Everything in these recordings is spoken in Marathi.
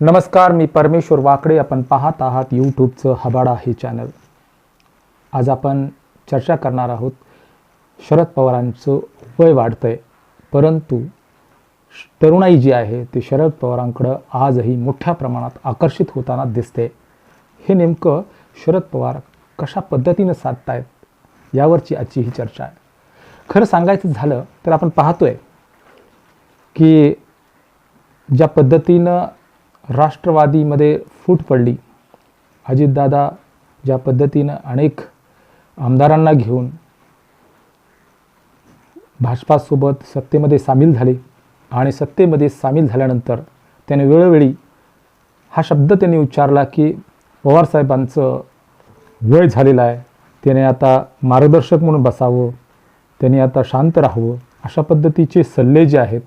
नमस्कार मी परमेश्वर वाकडे. आपण पाहत आहात यूट्यूबचं हबाडा हे चॅनल. आज आपण चर्चा करणार आहोत शरद पवारांचं वय वाढतं आहे परंतु श- तरुणाई जी आहे ती शरद पवारांकडं आजही मोठ्या प्रमाणात आकर्षित होताना दिसते. हे नेमकं शरद पवार कशा पद्धतीनं साधतायत यावरची आजची ही चर्चा आहे. खरं सांगायचं झालं तर आपण पाहतोय की ज्या पद्धतीनं राष्ट्रवादीमध्ये फूट पडली. अजितदादा ज्या पद्धतीनं अनेक आमदारांना घेऊन भाजपासोबत सत्तेमध्ये सामील झाले आणि सत्तेमध्ये सामील झाल्यानंतर त्याने वेळोवेळी हा शब्द त्यांनी उच्चारला की पवारसाहेबांचं वय झालेलं आहे. त्याने आता मार्गदर्शक म्हणून बसावं. त्यांनी आता शांत राहावं. अशा पद्धतीचे सल्ले जे आहेत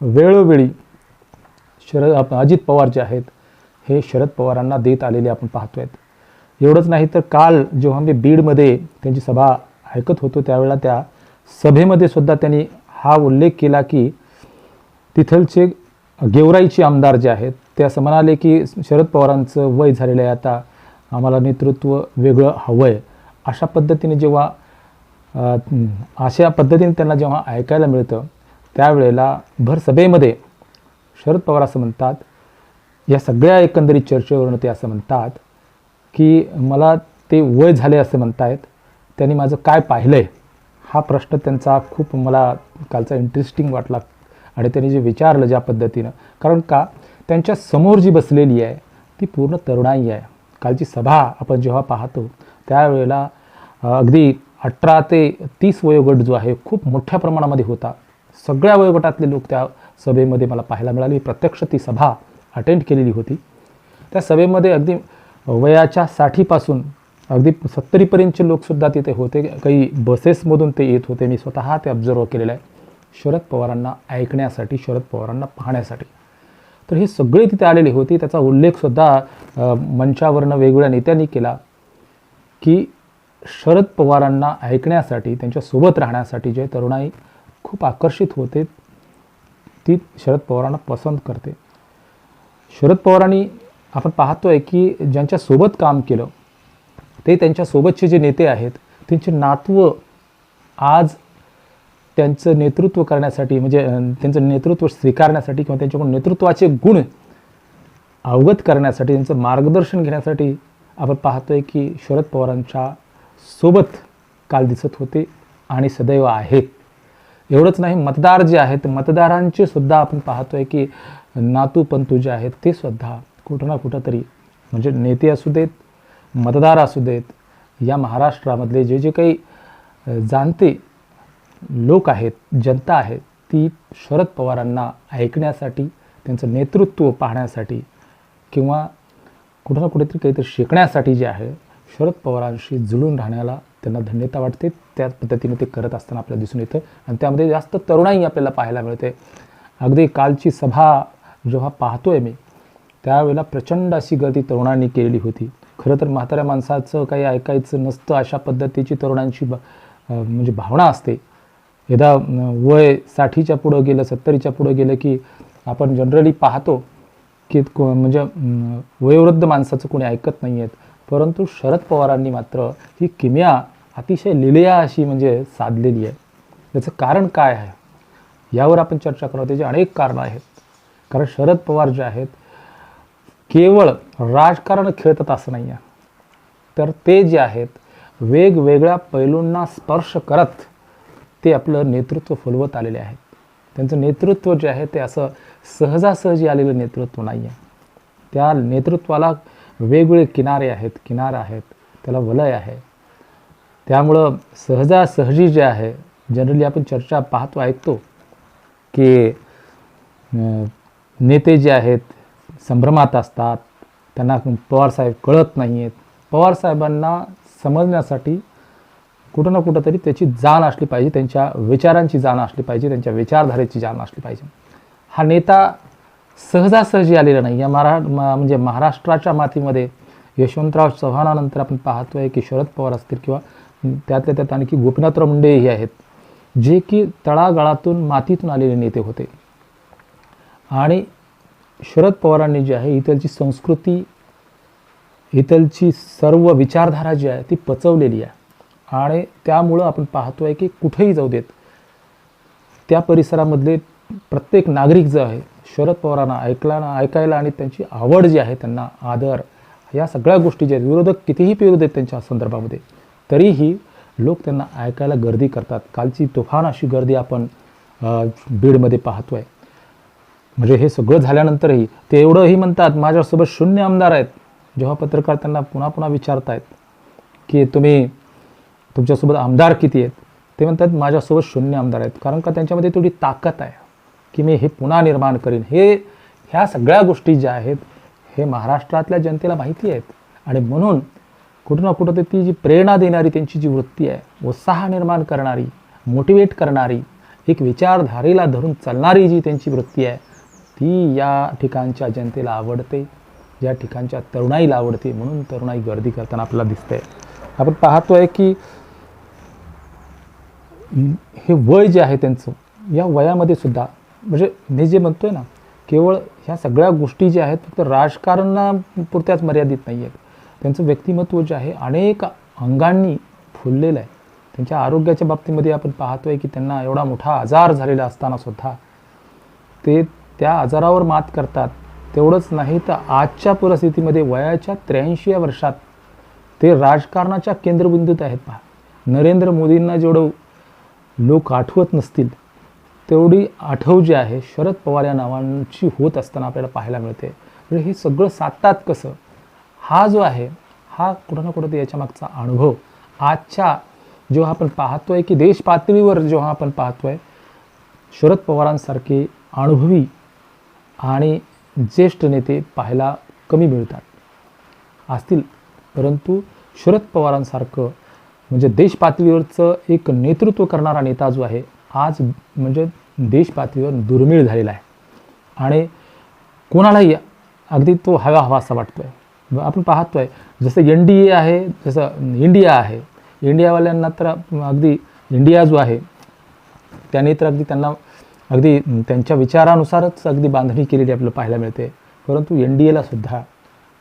वेळोवेळी शरद आप- अजित पवार जे आहेत हे शरद पवारांना देत आलेले आपण पाहतो आहेत एवढंच नाही तर काल जेव्हा मी बीडमध्ये त्यांची सभा ऐकत होतो त्यावेळेला त्या सभेमध्ये सुद्धा त्यांनी हा उल्लेख केला की तिथलचे गेवराईचे आमदार जे आहेत ते असं म्हणाले की शरद पवारांचं वय झालेलं आहे आता आम्हाला नेतृत्व वेगळं हवं आहे अशा पद्धतीने जेव्हा अशा पद्धतीने त्यांना जेव्हा ऐकायला मिळतं त्यावेळेला भर सभेमध्ये शरद पवार असं म्हणतात या सगळ्या एकंदरीत चर्चेवरून ते असं म्हणतात की मला ते वय झाले असं म्हणतायत त्यांनी माझं काय पाहिलं आहे हा प्रश्न त्यांचा खूप मला कालचा इंटरेस्टिंग वाटला आणि त्यांनी जे विचारलं ज्या पद्धतीनं. कारण का? त्यांच्यासमोर जी बसलेली आहे ती पूर्ण तरुणाई आहे. कालची सभा आपण जेव्हा पाहतो त्यावेळेला अगदी अठरा ते तीस वयोगट जो आहे खूप मोठ्या प्रमाणामध्ये होता. सगळ्या वयोगटातले लोक त्या सभेमध्ये मला पाहायला मिळाली. प्रत्यक्ष ती सभा अटेंड केलेली होती. त्या सभेमध्ये अगदी वयाच्या साठीपासून अगदी सत्तरीपर्यंतचे लोकसुद्धा तिथे होते. काही बसेसमधून ते येत होते. मी स्वतः ते ऑब्झर्व केलेलं आहे. शरद पवारांना ऐकण्यासाठी शरद पवारांना पाहण्यासाठी. तर हे सगळे तिथे आलेले होते. त्याचा उल्लेखसुद्धा मंचावरनं वेगवेगळ्या नेत्यांनी केला की शरद पवारांना ऐकण्यासाठी त्यांच्यासोबत राहण्यासाठी जे तरुणाई खूप आकर्षित होते ती शरद पवारांना पसंत करते. शरद पवारांनी आपण पाहतोय की ज्यांच्यासोबत काम केलं ते त्यांच्यासोबतचे जे नेते आहेत त्यांचे नातवं आज त्यांचं नेतृत्व करण्यासाठी म्हणजे त्यांचं नेतृत्व स्वीकारण्यासाठी किंवा त्यांच्याकडून नेतृत्वाचे गुण अवगत करण्यासाठी त्यांचं मार्गदर्शन घेण्यासाठी आपण पाहतोय की शरद पवारांच्या सोबत काल दिसत होते आणि सदैव आहेत एवढंच नाही मतदार जे आहेत मतदारांचे सुद्धा आपण पाहतोय की नातू पंतू जे आहेत ते सुद्धा कुठं ना कुठं तरी म्हणजे नेते असू देत मतदार असू देत या महाराष्ट्रामधले जे जे काही जाणते लोक आहेत जनता आहे ती शरद पवारांना ऐकण्यासाठी त्यांचं नेतृत्व पाहण्यासाठी किंवा कुठं ना कुठेतरी काहीतरी शिकण्यासाठी जे आहे शरद पवारांशी जुळून राहण्याला त्यांना धन्यता वाटते. त्या पद्धतीने ते करत असताना आपल्याला दिसून येतं. आणि त्यामध्ये जास्त तरुणाई आपल्याला पाहायला मिळते. अगदी कालची सभा जेव्हा पाहतो आहे मी त्यावेळेला प्रचंड अशी गर्दी तरुणांनी केलेली होती. खरं तर म्हाताऱ्या माणसाचं काही ऐकायचं नसतं अशा पद्धतीची तरुणांची ब- म्हणजे भावना असते. एकदा वय साठीच्या पुढं गेलं सत्तरीच्या पुढं गेलं की आपण जनरली पाहतो की को म्हणजे वयोवृद्ध माणसाचं कोणी ऐकत नाही आहेत परंतु शरद पवारांनी मात्र ही किमया अतिशय लिलया अशी म्हणजे साधलेली आहे. त्याचं कारण काय आहे? यावर आपण चर्चा करू त्याची अनेक कारणं आहेत. कारण शरद पवार जे आहेत केवळ राजकारण खेळतात असं नाही आहे. तर ते जे आहेत वेगवेगळ्या पैलूंना स्पर्श करत ते आपलं नेतृत्व फुलवत आलेले आहेत. त्यांचं नेतृत्व जे आहे ते असं सहजासहजी आलेलं नेतृत्व नाही आहे. त्या नेतृत्वाला वेगवेगळे किनारे आहेत किनार आहेत. त्याला वलय आहे. त्यामुळं सहजासहजी जे आहे जनरली आपण चर्चा पाहतो ऐकतो की नेते जे आहेत संभ्रमात असतात त्यांना पवारसाहेब कळत नाही आहेत पवारसाहेबांना समजण्यासाठी कुठं ना कुठं तरी त्याची जाण असली पाहिजे त्यांच्या विचारांची जाण असली पाहिजे त्यांच्या विचारधारेची जाण असली पाहिजे. हा नेता सहजासहजी आलेला नाही. या मरा म- म्हणजे महाराष्ट्राच्या मातीमध्ये यशवंतराव चव्हाणानंतर आपण पाहतोय की शरद पवार असतील किंवा त्यातल्या त्यात आणखी गोपीनाथराव मुंडे हे आहेत जे की तळागाळातून मातीतून आलेले नेते होते. आणि शरद पवारांनी जी आहे इथलची संस्कृती इथलची सर्व विचारधारा जी आहे ती पचवलेली आहे. आणि त्यामुळं आपण पाहतो आहे की कुठेही जाऊ देत त्या परिसरामधले प्रत्येक नागरिक जो आहे शरद पवारांना ऐकला ऐकायला आणि त्यांची आवड जी आहे त्यांना आदर या सगळ्या गोष्टी ज्या आहेत विरोधक कितीही विरोध आहेत त्यांच्या संदर्भामध्ये तरीही लोक त्यांना ऐकायला गर्दी करतात. कालची तुफान अशी गर्दी आपण बीडमध्ये पाहतो आहे म्हणजे हे सगळं झाल्यानंतरही ते एवढंही म्हणतात माझ्यासोबत शून्य आमदार आहेत. जेव्हा पत्रकार त्यांना पुन्हा पुन्हा विचारतायत की तुम्ही तुमच्यासोबत आमदार किती आहेत? ते म्हणतात माझ्यासोबत शून्य आमदार आहेत. कारण का त्यांच्यामध्ये तेवढी ताकद आहे की मी हे पुन्हा निर्माण करीन. हे ह्या सगळ्या गोष्टी ज्या आहेत हे महाराष्ट्रातल्या जनतेला माहिती आहेत. आणि म्हणून कुठं ना कुठं ती जी प्रेरणा देणारी त्यांची जी वृत्ती आहे उत्साह निर्माण करणारी मोटिवेट करणारी एक विचारधारेला धरून चालणारी जी त्यांची वृत्ती आहे ती या ठिकाणच्या जनतेला आवडते या ठिकाणच्या तरुणाईला आवडते म्हणून तरुणाई गर्दी करताना आपल्याला दिसते. आपण पाहतोय की हे वय जे आहे त्यांचं या वयामध्ये सुद्धा म्हणजे मी जे म्हणतोय ना केवळ ह्या सगळ्या गोष्टी ज्या आहेत फक्त राजकारणापुरत्याच मर्यादित नाही आहेत त्यांचं व्यक्तिमत्व जे आहे अनेक अंगांनी फुललेलं आहे. त्यांच्या आरोग्याच्या बाबतीमध्ये आपण पाहतोय की त्यांना एवढा मोठा आजार झालेला असताना सुद्धा ते त्या आजारावर मात करतात. तेवढंच नाही तर आजच्या परिस्थितीमध्ये वयाच्या त्र्याऐंशी वर्षात ते राजकारणाच्या केंद्रबिंदूत आहेत पहा. नरेंद्र मोदींना जेवढं लोक आठवत नसतील तेवढी आठव जी आहे शरद पवार या नावांची होत असताना आपल्याला पाहायला मिळते. म्हणजे हे सगळं साधतात कसं? हा जो आहे हा कुठं ना कुठं ते याच्या मागचा अनुभव. आजच्या जेव्हा आपण पाहतोय की देश पातळीवर जेव्हा आपण पाहतोय शरद पवारांसारखे अनुभवी आणि ज्येष्ठ नेते पाहायला कमी मिळतात. असतील परंतु शरद पवारांसारखं म्हणजे देश पातळीवरचं एक नेतृत्व करणारा नेता जो आहे आज म्हणजे देश पातळीवर दुर्मिळ झालेला आहे. आणि कोणालाही अगदी तो हवा हवा असा आहे आपण पाहतोय जसं एन डी ए आहे जसं इंडिया आहे. इंडियावाल्यांना तर अगदी इंडिया जो आहे त्याने तर अगदी त्यांना अगदी त्यांच्या विचारानुसारच अगदी बांधणी केलेली आपल्याला पाहायला मिळते. परंतु एन डी एला सुद्धा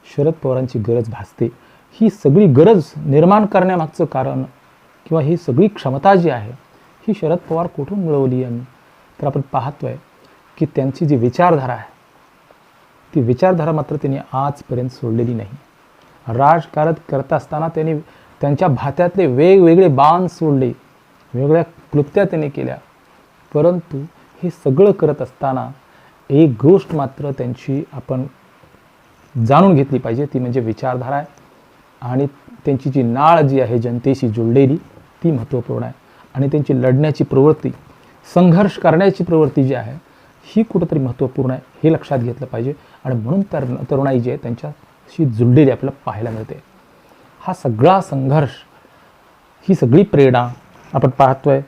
शरद पवारांची गरज भासते. ही सगळी गरज निर्माण करण्यामागचं कारण किंवा ही सगळी क्षमता जी आहे ही शरद पवार कुठून मिळवली? यांनी तर आपण पाहतोय की त्यांची जी विचारधारा आहे ती विचारधारा मात्र त्यांनी आजपर्यंत सोडलेली नाही. राजकारण करत असताना त्यांनी त्यांच्या भात्यातले वेगवेगळे बाण सोडले वेगळ्या क्लुप्त्या त्यांनी केल्या. परंतु हे सगळं करत असताना एक गोष्ट मात्र त्यांची आपण जाणून घेतली पाहिजे ती म्हणजे विचारधारा आहे. आणि त्यांची जी नाळ जी आहे जनतेशी जुळलेली ती महत्त्वपूर्ण आहे. आणि त्यांची लढण्याची प्रवृत्ती संघर्ष करण्याची प्रवृत्ती जी आहे ही कुठंतरी महत्त्वपूर्ण आहे हे लक्षात घेतलं पाहिजे. आणि म्हणून तर तरुणाई जी आहे त्यांच्याशी जुळलेली आपल्याला पाहायला मिळते. हा सगळा संघर्ष ही सगळी प्रेरणा आपण पाहतोय.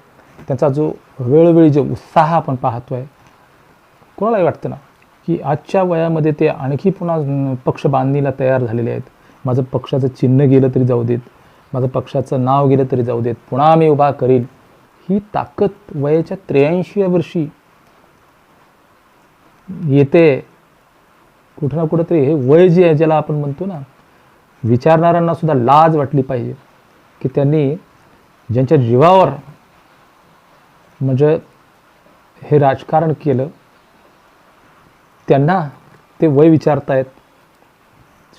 त्याचा जो वेळोवेळी जो उत्साह आपण पाहतोय कोणालाही वाटतं ना की आजच्या वयामध्ये ते आणखी पुन्हा पक्ष बांधणीला तयार झालेले आहेत. माझं पक्षाचं चिन्ह गेलं तरी जाऊ देत माझं पक्षाचं नाव गेलं तरी जाऊ देत पुन्हा मी उभा करील ही ताकद वयाच्या त्र्याऐंशी वर्षी येते. कुठं ना कुठंतरी हे वय जे आहे ज्याला आपण म्हणतो ना विचारणाऱ्यांना सुद्धा लाज वाटली पाहिजे. की त्यांनी ज्यांच्या जीवावर म्हणजे हे राजकारण केलं त्यांना ते वय विचारतायत.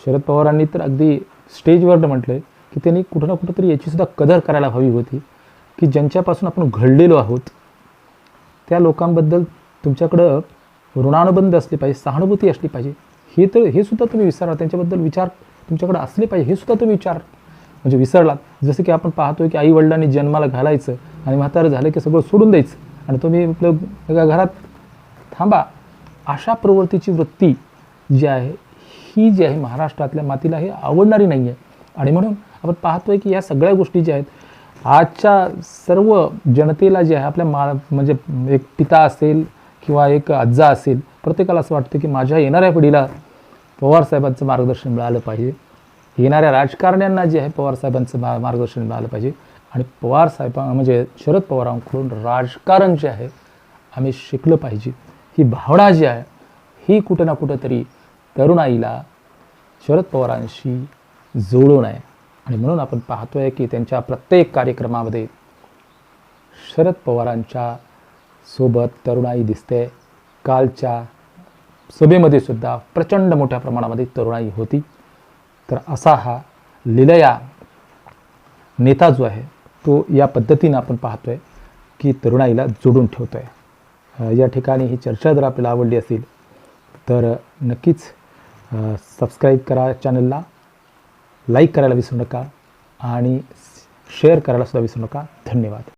शरद पवारांनी तर अगदी स्टेजवर म्हटलंय की त्यांनी कुठं ना कुठं तरी याची सुद्धा कदर करायला हवी होती. की ज्यांच्यापासून आपण घडलेलो आहोत त्या लोकांबद्दल तुमच्याकडं ऋणानुबंध असले पाहिजे सहानुभूती असली पाहिजे हे तर हे सुद्धा तुम्ही विसरा. त्यांच्याबद्दल विचार तुमच्याकडे असले पाहिजे हे सुद्धा तुम्ही विचार. म्हणजे विसरलात. जसं की आपण पाहतोय की आई वडिलांनी जन्माला घालायचं आणि म्हातारं झालं की सगळं सोडून द्यायचं. आणि तुम्ही आपलं एका घरात थांबा. अशा प्रवृत्तीची वृत्ती जी आहे ही जी आहे महाराष्ट्रातल्या मातीला हे आवडणारी नाही आहे आणि म्हणून आपण पाहतोय की या सगळ्या गोष्टी ज्या आहेत आजच्या सर्व जनतेला जे आहे आपल्या मा म्हणजे एक पिता असेल किंवा एक आज्जा असेल प्रत्येकाला असं वाटतं की माझ्या येणाऱ्या पिढीला पवारसाहेबांचं मार्गदर्शन मिळालं पाहिजे. येणाऱ्या राजकारण्यांना जे आहे पवारसाहेबांचं मा मार्गदर्शन मिळालं पाहिजे. आणि पवारसाहेबां म्हणजे शरद पवारांकडून राजकारण जे आहे आम्ही शिकलं पाहिजे. ही भावना जी आहे ही कुठं ना कुठंतरी तरुणाईला शरद पवारांशी जोडून आहे आणि म्हणून आपण पाहतोय की त्यांच्या प्रत्येक कार्यक्रमामध्ये शरद पवारांच्या सोबत तरुणाई दिसते. कालच्या सभेमध्ये सुद्धा प्रचंड मोठ्या प्रमाणामध्ये तरुणाई होती. तर असा हा लिलया नेता जो आहे तो या पद्धतीनं आपण पाहतो आहे की तरुणाईला जोडून ठेवतो आहे या ठिकाणी ही चर्चा जर आपल्याला आवडली असेल तर नक्कीच सबस्क्राईब करा चॅनलला लाईक करायला विसरू नका आणि शेअर करायला सुद्धा विसरू नका. धन्यवाद.